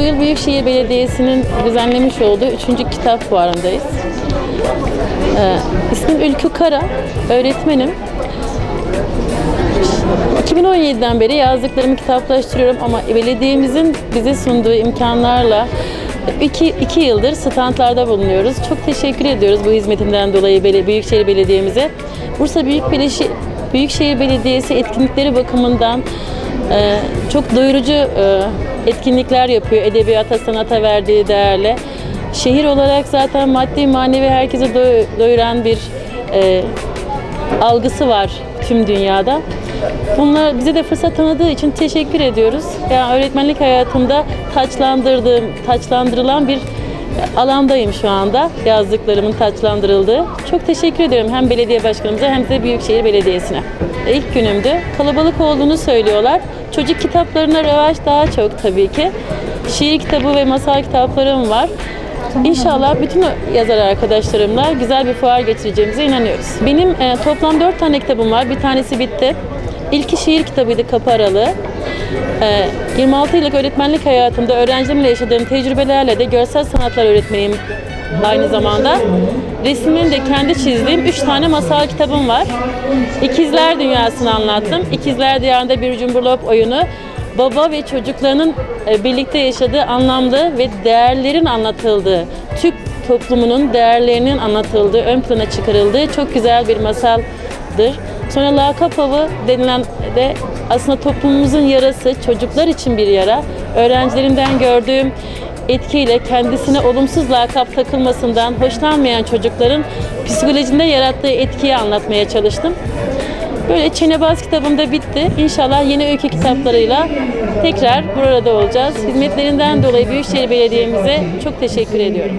yıl Büyükşehir Belediyesi'nin düzenlemiş olduğu 3. kitap fuarındayız. Ee, ismim Ülkü Kara, öğretmenim. 2017'den beri yazdıklarımı kitaplaştırıyorum ama belediyemizin bize sunduğu imkanlarla iki, iki yıldır standlarda bulunuyoruz. Çok teşekkür ediyoruz bu hizmetinden dolayı Büyükşehir Belediye'mize. Bursa Büyükşehir, Büyükşehir Belediyesi etkinlikleri bakımından e, çok doyurucu e, etkinlikler yapıyor. Edebiyata, sanata verdiği değerle. Şehir olarak zaten maddi manevi herkese doy- doyuran bir e, algısı var tüm dünyada. Bunlar bize de fırsat tanıdığı için teşekkür ediyoruz. Yani öğretmenlik hayatımda taçlandırdığım, taçlandırılan bir alandayım şu anda. Yazdıklarımın taçlandırıldığı. Çok teşekkür ediyorum hem belediye başkanımıza hem de Büyükşehir Belediyesi'ne. İlk günümdü. Kalabalık olduğunu söylüyorlar. Çocuk kitaplarına revaç daha çok tabii ki. Şiir kitabı ve masal kitaplarım var. İnşallah bütün yazar arkadaşlarımla güzel bir fuar geçireceğimize inanıyoruz. Benim e, toplam dört tane kitabım var. Bir tanesi bitti. İlki şiir kitabıydı. E, 26 yıllık öğretmenlik hayatımda öğrencilerimle yaşadığım tecrübelerle de görsel sanatlar öğretmeniyim aynı zamanda. Resmini de kendi çizdiğim üç tane masal kitabım var. İkizler Dünyası'nı anlattım. İkizler Diyarı'nda bir cumburlop oyunu baba ve çocuklarının e, birlikte yaşadığı anlamlı ve değerlerin anlatıldığı, Türk toplumunun değerlerinin anlatıldığı, ön plana çıkarıldığı çok güzel bir masaldır. Sonra lakap avı denilen de aslında toplumumuzun yarası, çocuklar için bir yara. Öğrencilerinden gördüğüm etkiyle kendisine olumsuz lakap takılmasından hoşlanmayan çocukların psikolojinde yarattığı etkiyi anlatmaya çalıştım. Böyle Çenebaz kitabım da bitti. İnşallah yeni öykü kitaplarıyla tekrar burada olacağız. Hizmetlerinden dolayı Büyükşehir Belediye'mize çok teşekkür ediyorum.